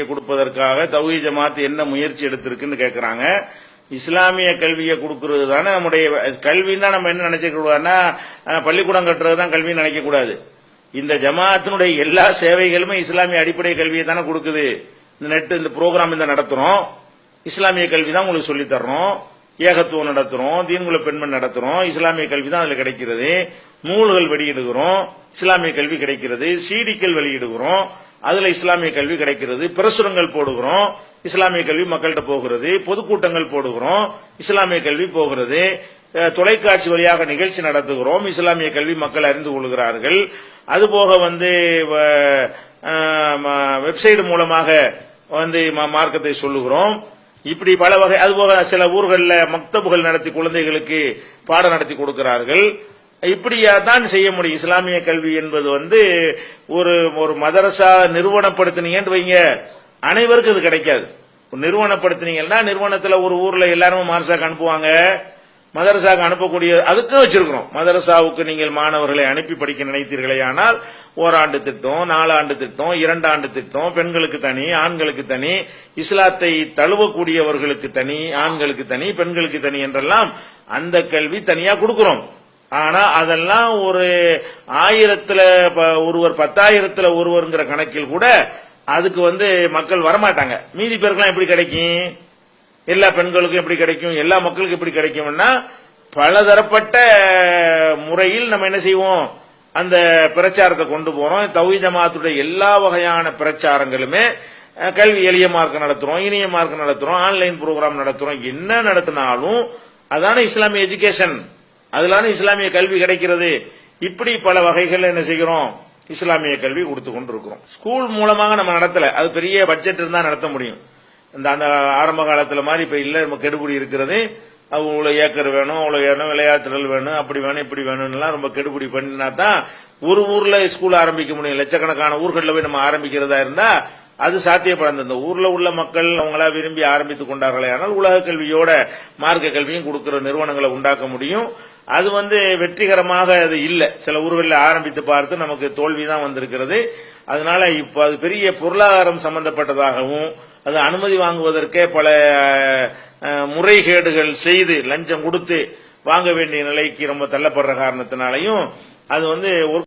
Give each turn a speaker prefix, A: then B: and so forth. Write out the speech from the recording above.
A: கொடுப்பதற்காக தௌஹி ஜமாத் என்ன முயற்சி எடுத்திருக்குன்னு கேட்கிறாங்க இஸ்லாமிய கல்வியை கொடுக்கறது தானே நம்முடைய கல்வின்னா நம்ம என்ன நினைச்சுக்க கூடாதுன்னா பள்ளிக்கூடம் கட்டுறது தான் கல்வின்னு நினைக்க கூடாது. இந்த ஜமாத்தினுடைய எல்லா சேவைகளுமே இஸ்லாமிய அடிப்படை கல்வியை தானே கொடுக்குது. இந்த நெட் இந்த ப்ரோக்ராம் இந்த நடத்துறோம். இஸ்லாமிய கல்வி தான் உங்களுக்கு சொல்லி தர்றோம். ஏகத்துவம் நடத்துறோம். தீன்குல பெண்மண் நடத்துறோம். இஸ்லாமிய கல்வி தான் அதுல கிடைக்கிறது. நூல்கள் வெளியிடுகிறோம். இஸ்லாமிய கல்வி கிடைக்கிறது. சீடிக்கள் வெளியிடுகிறோம். அதுல இஸ்லாமிய கல்வி கிடைக்கிறது. பிரசுரங்கள் போடுகிறோம். இஸ்லாமிய கல்வி மக்கள்கிட்ட போகிறது. பொதுக்கூட்டங்கள் போடுகிறோம். இஸ்லாமிய கல்வி போகிறது. தொலைக்காட்சி வழியாக நிகழ்ச்சி நடத்துகிறோம். இஸ்லாமிய கல்வி மக்கள் அறிந்து கொள்கிறார்கள். அதுபோக வந்து வ- வெப்சைட் மூலமாக வந்து ம- மார்க்கத்தை சொல்லுகிறோம். இப்படி பல வகை அதுபோக சில ஊர்களில் மக்தபுகள் நடத்தி குழந்தைகளுக்கு பாடம் நடத்தி கொடுக்கிறார்கள். இப்படியா தான் செய்ய முடியும். இஸ்லாமிய கல்வி என்பது வந்து ஒரு ஒரு மதரசா நிறுவனப்படுத்தினீங்கன்னு வைங்க. அனைவருக்கும் இது கிடைக்காது. நிறுவனப்படுத்தினீங்கன்னா நிறுவனத்துல ஒரு ஊர்ல எல்லாருமே மார்சாக்கு அனுப்புவாங்க. மதரசாவுக்கு அனுப்பக்கூடிய அதுக்கு வச்சிருக்கிறோம். மதரசாவுக்கு நீங்கள் மாணவர்களை அனுப்பி படிக்க நினைத்தீர்களே ஆனால் ஓராண்டு திட்டம் நாலாண்டு திட்டம் இரண்டு ஆண்டு திட்டம் பெண்களுக்கு தனி ஆண்களுக்கு தனி இஸ்லாத்தை தழுவக்கூடியவர்களுக்கு தனி ஆண்களுக்கு தனி பெண்களுக்கு தனி என்றெல்லாம் அந்த கல்வி தனியா கொடுக்கிறோம். ஆனா அதெல்லாம் ஒரு ஆயிரத்துல ப- ஒருவர் பத்தாயிரத்துல ஒருவருங்கிற கணக்கில் கூட அதுக்கு வந்து மக்கள் வரமாட்டாங்க. மீதி பேருக்குலாம் எப்படி கிடைக்கும்? எல்லா பெண்களுக்கும் எப்படி கிடைக்கும்? எல்லா மக்களுக்கும் எப்படி கிடைக்கும்னா பலதரப்பட்ட முறையில் நம்ம என்ன செய்வோம்? அந்த பிரச்சாரத்தை கொண்டு போறோம். தௌஹி ஜமாத்துடைய எல்லா வகையான பிரச்சாரங்களுமே கல்வி எளிய மார்க்கம் நடத்துறோம் இனிய மார்க்கம் நடத்துறோம் ஆன்லைன் ப்ரோக்ராம் நடத்துறோம். என்ன நடத்தினாலும் அதான இஸ்லாமிய எஜுகேஷன். அதுலான இஸ்லாமிய கல்வி கிடைக்கிறது. இப்படி பல வகைகள் என்ன செய்கிறோம்? இஸ்லாமிய கல்வி கொடுத்து கொண்டு இருக்கிறோம் ஸ்கூல் மூலமாக நம்ம நடத்தல. அது பெரிய பட்ஜெட் இருந்தா நடத்த முடியும். இந்த அந்த ஆரம்ப காலத்துல மாதிரி இப்ப இல்ல நம்ம கெடுபிடி இருக்கிறது. அது ஏக்கர் வேணும் அவ்வளவு வேணும் விளையாட்டுகள் வேணும் அப்படி வேணும் இப்படி வேணும்லாம் ரொம்ப கெடுபிடி பண்ணினா தான் ஒரு ஊர்ல ஸ்கூல் ஆரம்பிக்க முடியும். லட்சக்கணக்கான ஊர்களில் போய் நம்ம ஆரம்பிக்கிறதா இருந்தா அது சாத்தியப்படாது. இந்த ஊர்ல உள்ள மக்கள் அவங்களா விரும்பி ஆரம்பித்துக் கொண்டார்களே ஆனால் உலக கல்வியோட மார்க்க கல்வியும் கொடுக்கிற நிறுவனங்களை உண்டாக்க முடியும். அது வந்து வெற்றிகரமாக அது இல்லை. சில ஊர்களில் ஆரம்பித்து பார்த்து நமக்கு தோல்வி தான் வந்திருக்கிறது. அதனால இப்போ அது பெரிய பொருளாதாரம் சம்பந்தப்பட்டதாகவும் அது அனுமதி வாங்குவதற்கே பல முறைகேடுகள் செய்து லஞ்சம் கொடுத்து வாங்க வேண்டிய நிலைக்கு ரொம்ப தள்ளப்படுற காரணத்தினாலையும் அது வந்து ஒரு